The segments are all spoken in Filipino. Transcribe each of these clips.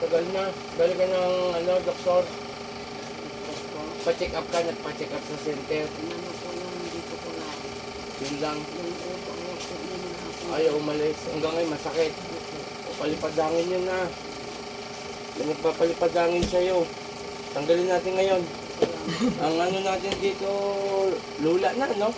Tagal na. Balik ka ng ano, doktor. Pa-check up ka, nagpa-check up sa center. Ano po yung dito ko lang. Yun lang. Yung na mga po. Ayaw umalis. Hanggang ngayon masakit. Palipadangin yun na. Yung nagpapalipadangin sa'yo. Tanggalin natin ngayon. Ang ano natin dito, lula na, no?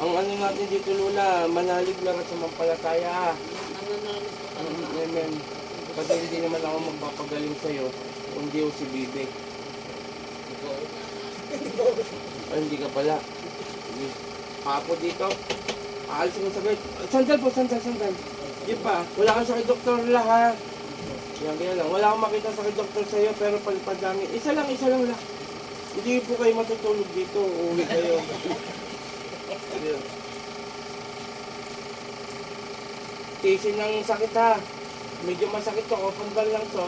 Ang ano natin dito, lula, manalig lang at sumampalataya. Ang talaga. amen. Kasi hindi naman ako magpapagaling sa'yo, kundi yung si Bibi. Ay, hindi ka pala. Sige. Papo dito. Aalisin mo saglit. Sandal po, sandal, sandal. Di pa, wala kang sakit doktor lahat. Yan, ganyan lang. Wala akong makita sakit doktor sa'yo, pero palipadami. Isa lang, isa lang lang. Hindi po kayo matutulog dito. Uuwi kayo. Tisin ng sakit ha. Medyo masakit to, open bang lang to.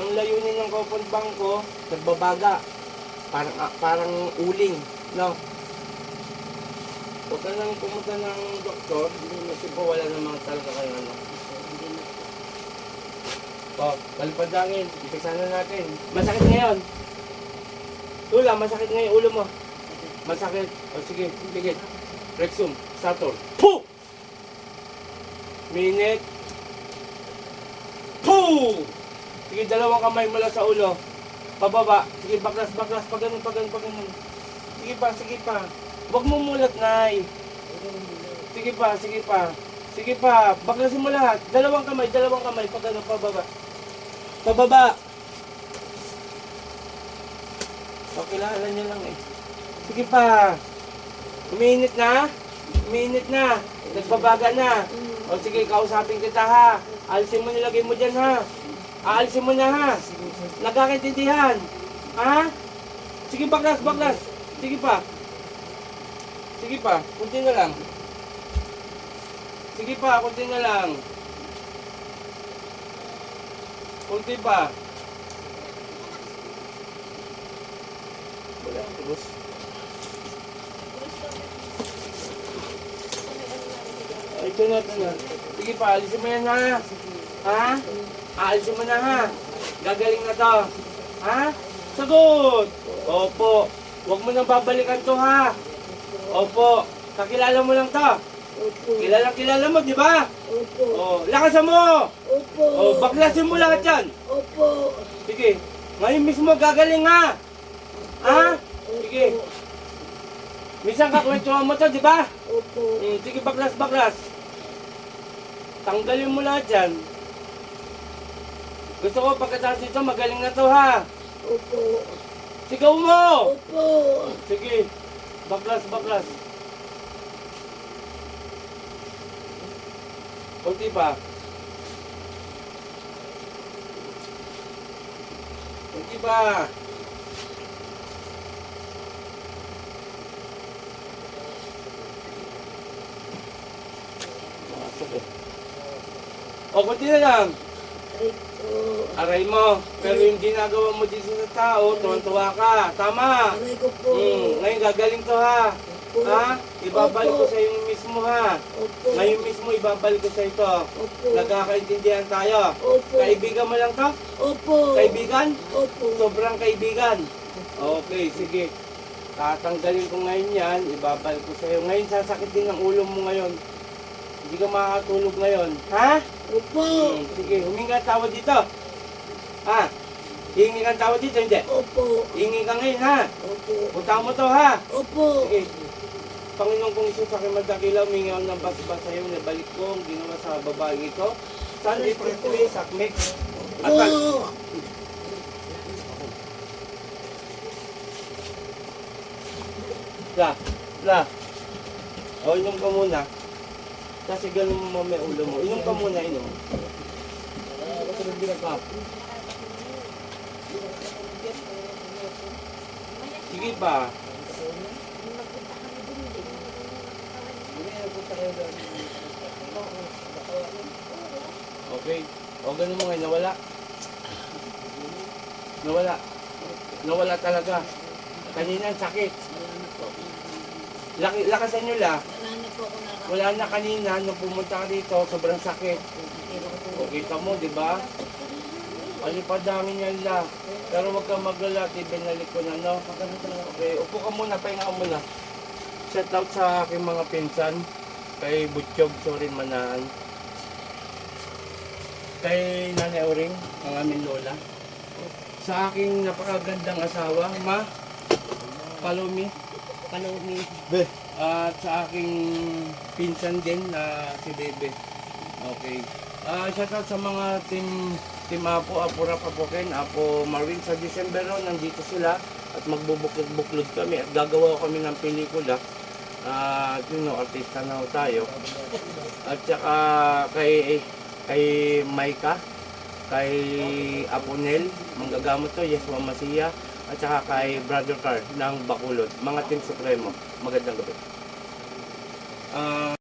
Ang layunin ng open bang ko, nagbabaga. Parang, ah, parang uling, no? Huwag ka nang pumunta ng doktor, kasi po wala namang talaga kayo ano. Hindi na O, po. palipadangin, impisa na natin. Masakit ngayon. Tula, masakit ngayon ulo mo. Masakit. O sige, pigit. Rexum, Saturn. Puh! Minute. Sige, dalawang kamay mula sa ulo. Pababa. Sige, baklas, baklas. Pag ganun, pag ganun, pag ganun. Sige pa, sige pa. Huwag mo mulat, Nay. Sige pa, sige pa. Sige pa, baklasin mo lahat. Dalawang kamay, dalawang kamay. Pag ganun, pababa. Pababa. O, kilala niya lang eh. Sige pa. Uminit na. Uminit na. Nagbabaga na. O sige, kausapin kita ha. Alisin mo nilagay mo dyan ha. Aalisin mo na ha. Nagkakaintindihan. Ha? Sige, baklas, baklas. Sige pa. Sige pa, kunti na lang. Sige pa, kunti na lang. Kunti pa. Wala, tubos. Ay, ito na, ito na. Sige pa, alisin mo yan ha. Ha? Aalisin mo na ha. Gagaling na to. Ha? Sagot! Opo. Huwag mo nang babalikan to ha. Opo. Kakilala mo lang to. Opo. Kilala kilala mo, di ba? Opo. Oh, lakasan mo. Opo. Oh, baklasin mo lahat yan. Opo. Sige. Ngayon mismo gagaling ha. Ha? Sige. Minsan kakwentuhan mo to, di ba? Opo. Mm, sige, baklas, baklas. Tanggalin mo lahat yan. Gusto ko pagkatapos nito, magaling na to ha. Opo. Sigaw mo! Opo. Sige. Baklas, baklas. Kunti pa. Kunti pa. Masok O, kunti na lang. Aray mo. Pero yung ginagawa mo dito sa tao, tuwan-tuwa ka. Tama. Aray ko po. Hmm, ngayon gagaling to ha. Opo. Ha? Ibabalik ko sa yung mismo ha. Opo. Ngayon mismo ibabalik ko sa ito. Opo. Nagkakaintindihan tayo. Opo. Kaibigan mo lang to? Opo. Kaibigan? Opo. Sobrang kaibigan. Okay, sige. Tatanggalin ko ngayon yan, ibabalik ko sa iyo. Ngayon sasakit din ang ulo mo ngayon. Hindi ka makakatulog ngayon. Ha? Opo. Hmm, sige, huminga ka tawad dito. Ha? Hingi ka tawad dito, hindi. Opo. Hingi ka ngayon, ha? Opo. Punta mo to, ha? Opo. Sige. Panginoon kong Isus, sa aking madakilaw, mingi ako ng basbas sa iyo, nabalik ko ang ginawa sa babaeng ito. Sunday Pretoria, Sakmek. At Opo. la, la. O, inom ka muna. Kasi ganun mo may ulo mo. Inom ka muna, inom. Kasi nagbilang ka. Sige pa. Okay. O, ganun mo ngayon, nawala. Nawala. Nawala talaga. Kanina sakit. Laki, lakasan nyo la. Wala na na kanina nung pumunta ka dito, sobrang sakit. O kita mo, di ba? Palipadangin yan la. Pero huwag kang maglala, ibinalik ko na, no? Okay, upo ka muna, pahinga ka muna. Shout out sa aking mga pinsan. Kay Butchog, sorry manahan. Kay Nanay Oring, ang aming lola. Sa aking napakagandang asawa, Ma. Follow me. Follow me. At sa aking pinsan din na si Bebe. Okay. Ah, shout out sa mga team Team Apo, Apo Rap, Apo Ken, Apo Marvin. Sa December ron, nandito sila at magbubuklod-buklod kami at gagawa kami ng pelikula. Ah, you know, artista na ho tayo. At saka kay kay Maika, kay Aponel, manggagamot to, Yeswa Masiya, at saka kay Brother Car ng Bakulod, mga Team Supremo. Magandang gabi. Ah,